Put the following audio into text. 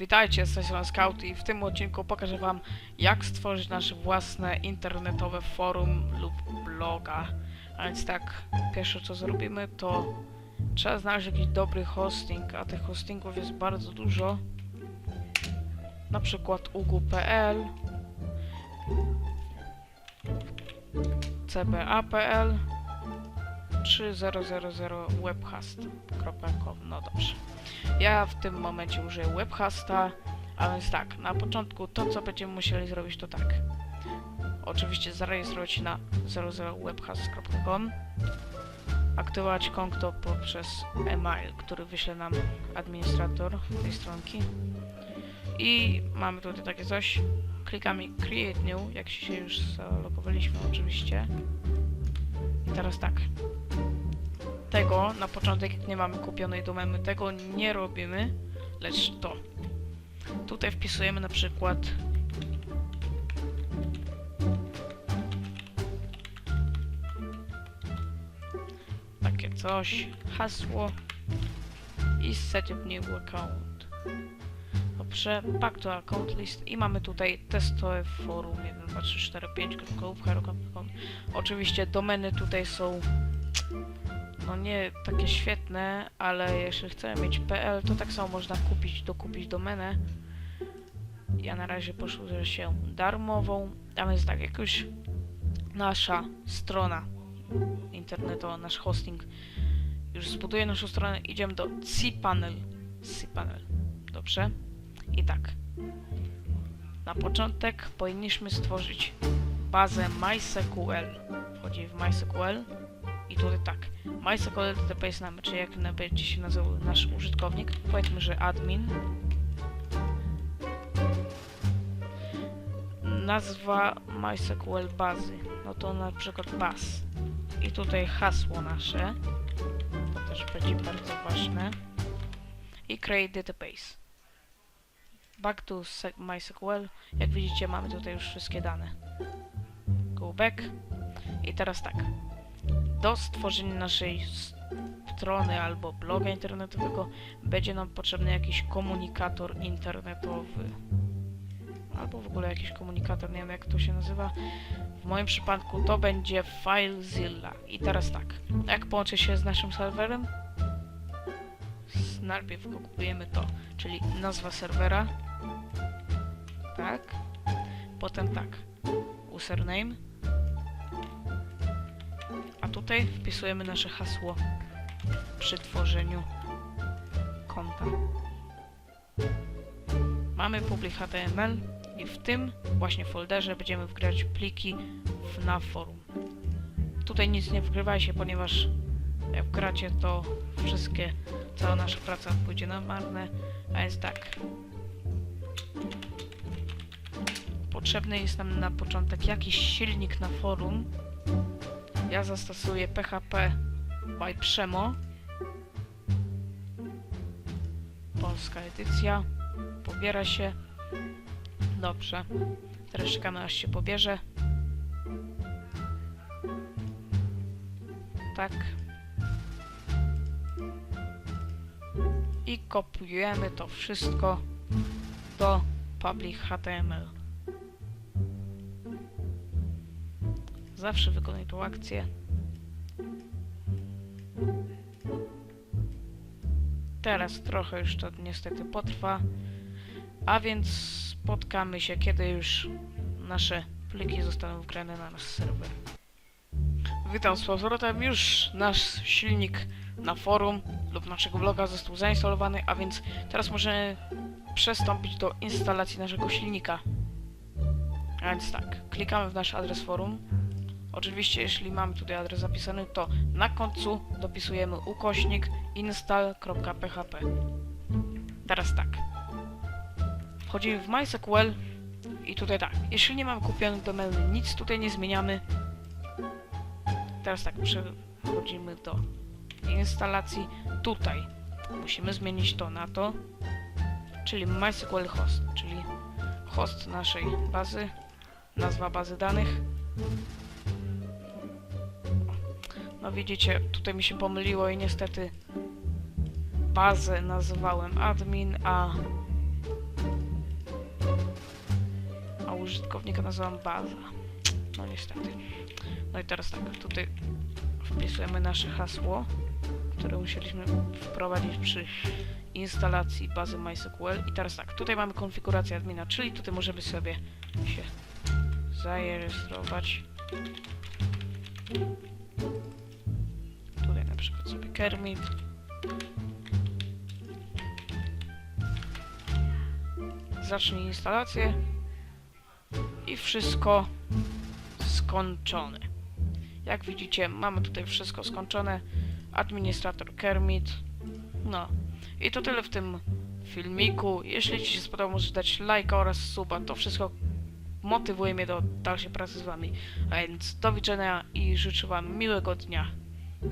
Witajcie, z tej Scout i w tym odcinku pokażę wam jak stworzyć nasze własne internetowe forum lub bloga. A więc tak, pierwsze co zrobimy to trzeba znaleźć jakiś dobry hosting, a tych hostingów jest bardzo dużo. Na przykład ugu.pl cba.pl 3000webhost.com No dobrze. Ja w tym momencie użyję webhosta, a więc tak, na początku to co będziemy musieli zrobić to tak. Oczywiście zarejestrować się na 00webhost.com aktywować konto poprzez e-mail, który wyśle nam administrator tej stronki i mamy tutaj takie coś klikamy create new, jak się już zalogowaliśmy oczywiście teraz tak. Tego na początek nie mamy kupionej domeny tego nie robimy lecz to. Tutaj wpisujemy na przykład takie coś hasło i set up new account Dobrze, back to account list i mamy tutaj testowe forum 12345.com Oczywiście domeny tutaj są no nie takie świetne, ale jeśli chcemy mieć PL, to tak samo można kupić, dokupić domenę. Ja na razie posłużę się darmową, a więc tak, jak już nasza strona internetowa, nasz hosting już zbuduje naszą stronę, idziemy do cPanel. cPanel, dobrze? I tak, na początek powinniśmy stworzyć bazę MySQL. Wchodzi w MySQL i tutaj tak, MySQL database name, czyli jak będzie się nazywał nasz użytkownik, powiedzmy, że admin. Nazwa MySQL bazy, no to na przykład baz. I tutaj hasło nasze, to też będzie bardzo ważne. I create database. Back to MySQL, jak widzicie mamy tutaj już wszystkie dane. Go back. I teraz tak, do stworzenia naszej strony albo bloga internetowego będzie nam potrzebny jakiś komunikator internetowy. Albo w ogóle jakiś komunikator, nie wiem jak to się nazywa. W moim przypadku to będzie FileZilla. I teraz tak, jak połączy się z naszym serwerem? Najpierw kupujemy to, czyli nazwa serwera. Tak. Potem tak, username. A tutaj wpisujemy nasze hasło przy tworzeniu konta. Mamy public HTML i w tym właśnie folderze będziemy wgrać pliki na forum. Tutaj nic nie wgrywajcie, ponieważ jak wgracie to wszystkie, cała nasza praca pójdzie na marne, a jest tak. Potrzebny jest nam na początek jakiś silnik na forum, ja zastosuję PHP by Przemo. Polska edycja. Pobiera się. Dobrze. Teraz czekamy aż się pobierze. Tak. I kopiujemy to wszystko do public HTML. Zawsze wykonuj tą akcję. Teraz trochę już to niestety potrwa, a więc spotkamy się, kiedy już nasze pliki zostaną wgrane na nasz serwer. Witam z powrotem. Już nasz silnik na forum lub naszego bloga został zainstalowany, a więc teraz możemy przystąpić do instalacji naszego silnika. A więc tak, klikamy w nasz adres forum. Oczywiście, jeśli mamy tutaj adres zapisany, to na końcu dopisujemy ukośnik install.php. Teraz tak. Wchodzimy w MySQL i tutaj tak. Jeśli nie mamy kupionych domeny, nic tutaj nie zmieniamy. Teraz tak, przechodzimy do instalacji. Tutaj musimy zmienić to na to, czyli MySQL host, czyli host naszej bazy, nazwa bazy danych. No widzicie, tutaj mi się pomyliło i niestety bazę nazywałem admin, a a użytkownika nazywam baza. No niestety. No i teraz tak, tutaj wpisujemy nasze hasło, które musieliśmy wprowadzić przy instalacji bazy MySQL. I teraz tak, tutaj mamy konfigurację admina, czyli tutaj możemy sobie się zarejestrować. Sobie Kermit. Zacznij instalację. I wszystko skończone. Jak widzicie, mamy tutaj wszystko skończone. Administrator Kermit. No. I to tyle w tym filmiku. Jeśli Ci się spodobał, możesz dać lajka oraz suba. To wszystko motywuje mnie do dalszej pracy z Wami. A więc do widzenia i życzę Wam miłego dnia.